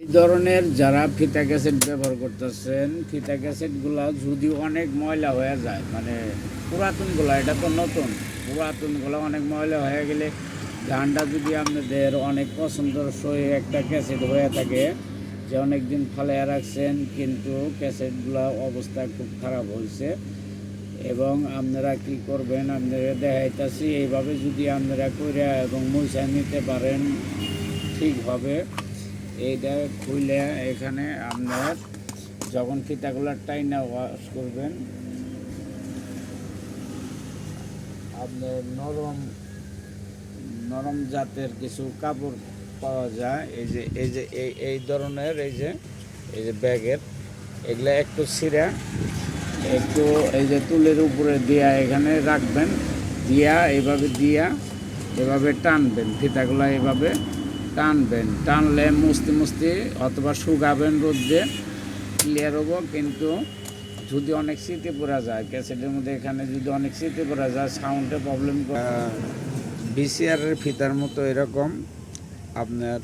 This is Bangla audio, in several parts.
এই ধরনের যারা ফিতা ক্যাসেট ব্যবহার করতেছেন, ফিতা ক্যাসেটগুলো যদি অনেক ময়লা হয়ে যায় মানে পুরাতনগুলো, এটা তো নতুন, পুরাতনগুলো অনেক ময়লা হয়ে গেলে গানটা যদি আপনাদের অনেক পছন্দসই একটা ক্যাসেট হয়ে থাকে, যে অনেক দিন ফালিয়ে রাখছেন, কিন্তু ক্যাসেটগুলো অবস্থা খুব খারাপ হয়েছে এবং আপনারা কি করবেন আপনারা দেখাইতেছি, এইভাবে যদি আপনারা কইরা এবং মুছা নিতে পারেন, ঠিক হবে। এইটা খুলে এখানে আপনার যখন ফিতাগুলো টাইনা ওয়াশ করবেন, আপনার নরম নরম জাতের কিছু কাপড় পাওয়া যায়। এই যে এই যে, এই এই ধরনের, এই যে এই যে ব্যাগের, এগুলা একটু ছিঁড়া, একটু এই যে তুলের উপরে দিয়া এখানে রাখবেন। দিয়া এইভাবে দিয়া, এভাবে টানবেন। ফিতাগুলো এভাবে টানবেন, টানলে মুছতে মুছতে অথবা শুকাবেন রোদ্রে ক্লিয়ার হব। কিন্তু যদি অনেক স্মৃতি পড়া যায়, ক্যাসেটের মধ্যে এখানে যদি অনেক স্মৃতি পড়া যায় সাউন্ডে প্রবলেম বিসিআরের ফিতার মতো এরকম আপনার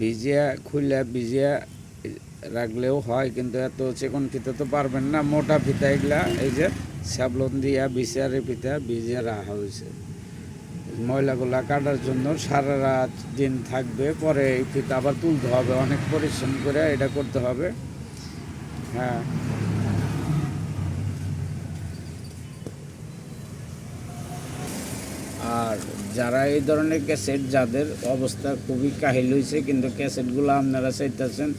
ভিজিয়া খুললে ভিজিয়া রাখলেও হয়, কিন্তু এত চিকন ফিতা তো পারবেন না। মোটা ফিতা এগুলা, এই যে স্যাবলন দিয়া বিসিআরের ফিতা ভিজিয়া রাখা হয়েছে। ময়লাগুলা কাটার জন্য সারা রাত দিন থাকবে, পরে এই আবার তুলতে হবে, অনেক পরিশ্রম করে এটা করতে হবে। হ্যাঁ। আর যারা এই ধরনের ক্যাসেট, যাদের অবস্থা খুবই কাহিল হয়েছে কিন্তু ক্যাসেটগুলো আপনারা চাইতেছেন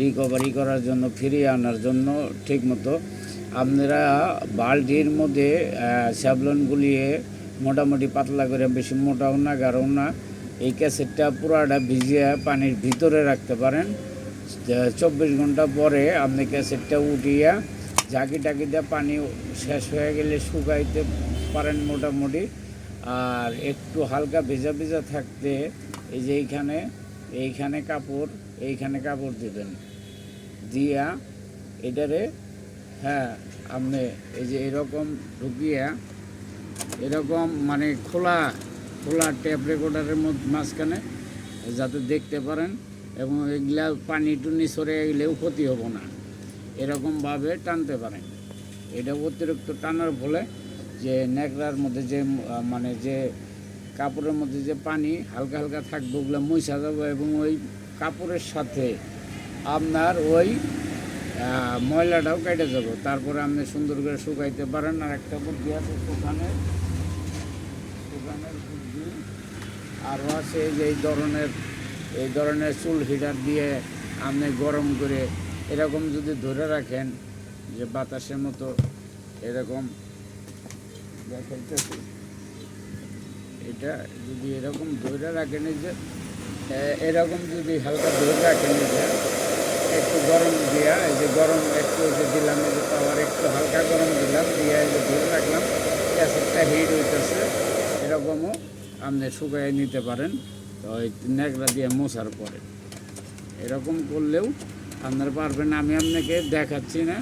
রিকভারি করার জন্য, ফিরিয়ে আনার জন্য ঠিকমতো, আপনারা বালটির মধ্যে স্যাবলন গুলিয়ে মোটামুটি পাতলা করে বেশি মোটাও না গাঢ়ও না। এই ক্যাসেটটা পুরাটা ভিজিয়ে পানির ভিতরে রাখতে পারেন। চব্বিশ ঘণ্টা পরে আপনি ক্যাসেটটা উঠিয়া ঝাঁকি টাকি দিয়ে পানি শেষ হয়ে গেলে শুকাইতে পারেন মোটামুটি। আর একটু হালকা ভেজা ভেজা থাকতে এই যে এইখানে এইখানে কাপড় এইখানে কাপড় দিবেন। দিয়া এটারে হ্যাঁ আপনি এই যে এরকম ঢুকিয়া এরকম মানে খোলা খোলা ট্যাপ রেকর্ডারের মধ্যে মাঝখানে যাতে দেখতে পারেন এবং এগুলা পানি টুনি সরে গেলেও ক্ষতি হব না। এরকমভাবে টানতে পারেন। এটা অতিরিক্ত টানার ফলে যে ন্যাকড়ার মধ্যে যে মানে যে কাপড়ের মধ্যে যে পানি হালকা হালকা থাকবে ওগুলো মুছা যাবে এবং ওই কাপড়ের সাথে আপনার ওই ময়লাটাও কেটে যাবে। তারপরে আপনি সুন্দর করে শুকাইতে পারেন। আর একটা বুদ্ধি আছে শুকানের শুকানের বুদ্ধি। আরও আছে যে এই ধরনের এই ধরনের চুল হিটার দিয়ে আপনি গরম করে এরকম যদি ধরে রাখেন, যে বাতাসের মতো এরকম দেখাইতেছি। এটা যদি এরকম ধরে রাখেন, এই যে এরকম যদি হালকা ধরে রাখেন যে একটু গরম দিয়া, এই যে গরম একটু যে দিলাম, এই যে পাওয়ার একটু হালকা গরম দিলাম, দিয়ে যে ধরে রাখলাম। ক্যাসেটটা হিট হইতেছে, এরকমও আপনি শুকাই নিতে পারেন। তো ওই ন্যাকড়া দিয়ে মোছার পরে। এরকম করলেও আপনারা পারবেন আমি আপনাকে দেখাচ্ছি না,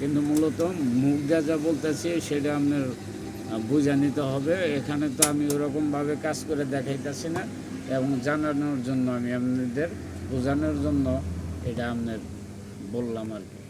কিন্তু মূলত মুখ যা যা বলতেছি সেটা আপনার বুঝে নিতে হবে। এখানে তো আমি ওরকমভাবে কাজ করে দেখাইতেছি না, এবং জানানোর জন্য আমি আপনাদের বোঝানোর জন্য এটা আপনার বললাম আর কি।